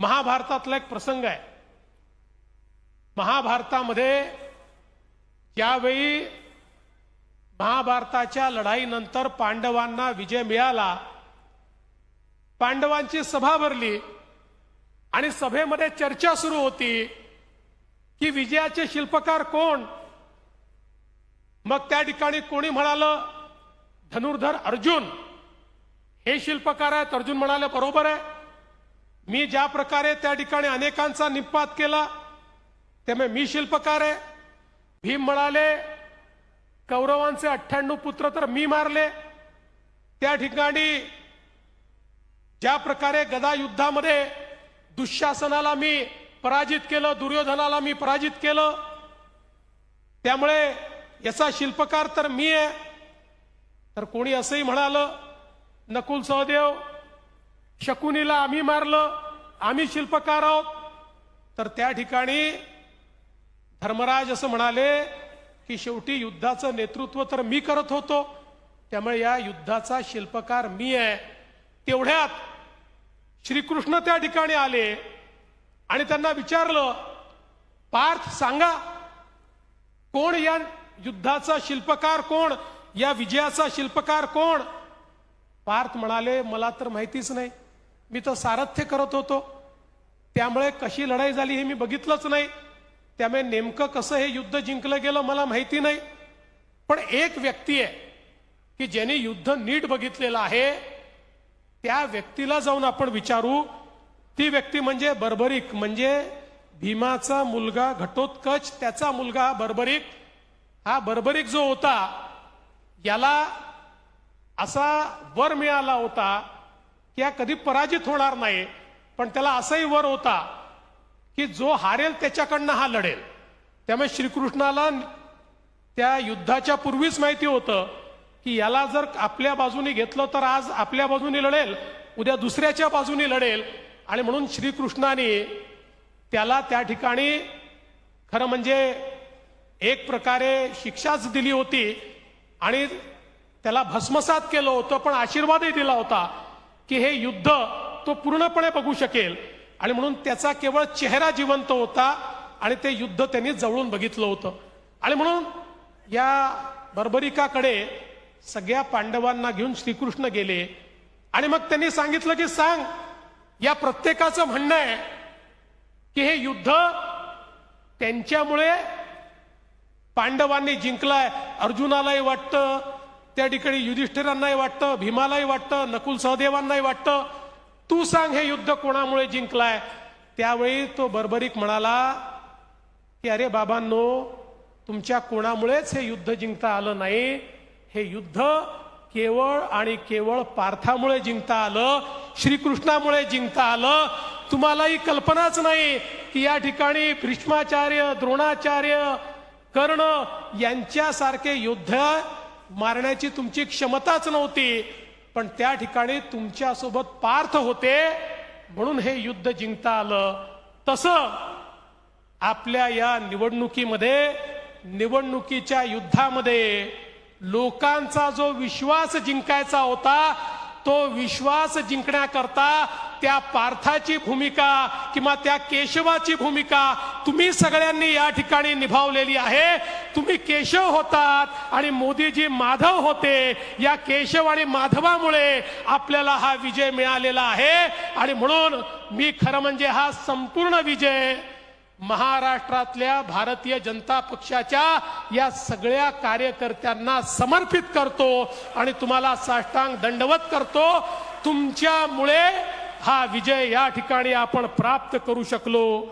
महाभारतातला एक प्रसंग आहे. महाभारतामध्ये ज्यावेळी महाभारताच्या लढाईनंतर पांडवांना विजय मिळाला. पांडवांची सभा भरली आणि सभेमध्ये चर्चा सुरू होती की विजयाचे शिल्पकार कोण? मग त्या ठिकाणी कोणी म्हणालं? धनुर्धर अर्जुन. हे शिल्पकार आहेत अर्जुन म्हणाले बरोबर आहे. मी ज्या प्रकारे त्या ठिकाणी अनेकांचा निपात केला त्यामुळे मी शिल्पकार आहे. भीम म्हणाले कौरवांचे अठ्ठ्याण्णव पुत्र तर मी मारले. त्या ठिकाणी ज्या प्रकारे गदा युद्धामध्ये दुःशासनाला मी पराजित केलं दुर्योधनाला मी पराजित केलं त्यामुळे याचा शिल्पकार तर मी आहे. तर कोणी असंही म्हणालं नकुल सहदेव शकुनीला आम्ही मारलं आम्ही शिल्पकार आहोत. तर त्या ठिकाणी धर्मराज असं म्हणाले की शेवटी युद्धाचं नेतृत्व तर मी करत होतो त्यामुळे या युद्धाचा शिल्पकार मी आहे. तेवढ्यात श्रीकृष्ण त्या ठिकाणी आले आणि त्यांना विचारलं पार्थ सांगा कोण या युद्धाचा शिल्पकार कोण? या विजयाचा शिल्पकार कोण? पार्थ म्हणाले मला तर माहितीच नाही. मी तर सारथ्य करत होतो. त्यामुळे कशी लढाई झाली हे मी बघितलंच नाही. त्यामुळे नेमकं कसं हे युद्ध जिंकलं गेलं मला माहिती नाही. पण एक व्यक्ती आहे की ज्याने युद्ध नीट बघितलेलं आहे त्या व्यक्तीला जाऊन आपण विचारू. ती व्यक्ती म्हणजे बर्बरिक म्हणजे भीमाचा मुलगा घटोत्कच त्याचा मुलगा हा बर्बरिक. हा बर्बरिक जो होता याला असा वर मिळाला होता त्या कधी पराजित होणार नाही पण त्याला असाही वर होता की जो हारेल त्याच्याकडनं हा लढेल. त्यामुळे श्रीकृष्णाला त्या युद्धाच्या पूर्वीच माहिती होतं की याला जर आपल्या बाजूने घेतलं तर आज आपल्या बाजूने लढेल उद्या दुसऱ्याच्या बाजूने लढेल. आणि म्हणून श्रीकृष्णाने त्याला त्या ठिकाणी खरं म्हणजे एक प्रकारे शिक्षाच दिली होती आणि त्याला भस्मसात केलं होतं पण आशीर्वादही दिला होता. की हे युद्ध तो पूर्णपणे बघू शकेल. आणि म्हणून त्याचा केवळ चेहरा जिवंत होता आणि ते युद्ध त्यांनी जवळून बघितलं होतं. आणि म्हणून या बर्बरिकाकडे सगळ्या पांडवांना घेऊन श्रीकृष्ण गेले. आणि मग त्यांनी सांगितलं की सांग या प्रत्येकाचं म्हणणं आहे की हे युद्ध त्यांच्यामुळे पांडवांनी जिंकलाय. अर्जुनालाही वाटतं त्या ठिकाणी युधिष्ठिरांनाही वाटतं भीमालाही वाटतं नकुल सहदेवांनाही वाटतं. तू सांग हे युद्ध कोणामुळे जिंकलाय? त्यावेळी तो बरबरीक म्हणाला की अरे बाबांनो तुमच्या कोणामुळेच हे युद्ध जिंकता आलं नाही. हे युद्ध केवळ आणि केवळ पार्थामुळे जिंकता आलं श्रीकृष्णामुळे जिंकता आलं. तुम्हालाही कल्पनाच नाही की या ठिकाणी भ्रीष्माचार्य द्रोणाचार्य कर्ण यांच्यासारखे योद्धा मारण्याची तुमची क्षमताच नव्हती पण त्या ठिकाणी तुमच्यासोबत पार्थ होते म्हणून हे युद्ध जिंकता आलं. तसं आपल्या या निवडणुकीमध्ये निवडणुकीच्या युद्धामध्ये लोकांचा जो विश्वास जिंकायचा होता तो विश्वास जिंकण्याकरता त्या पार्थाची भूमिका किंवा त्या केशवाची भूमिका तुम्ही सगळ्यांनी या ठिकाणी निभावलेली आहे. तुम्ही केशव होतात आणि मोदीजी माधव होते. या केशव आणि माधवामुळे आपल्याला हा विजय मिळालेला आहे. आणि म्हणून मी खरं म्हणजे हा संपूर्ण विजय महाराष्ट्रातल्या भारतीय जनता पक्षाच्या या सगळ्या कार्यकर्त्यांना समर्पित करतो आणि तुम्हाला साष्टांग दंडवत करतो. तुमच्यामुळे हा विजय या ठिकाणी आपण प्राप्त करू शकलो.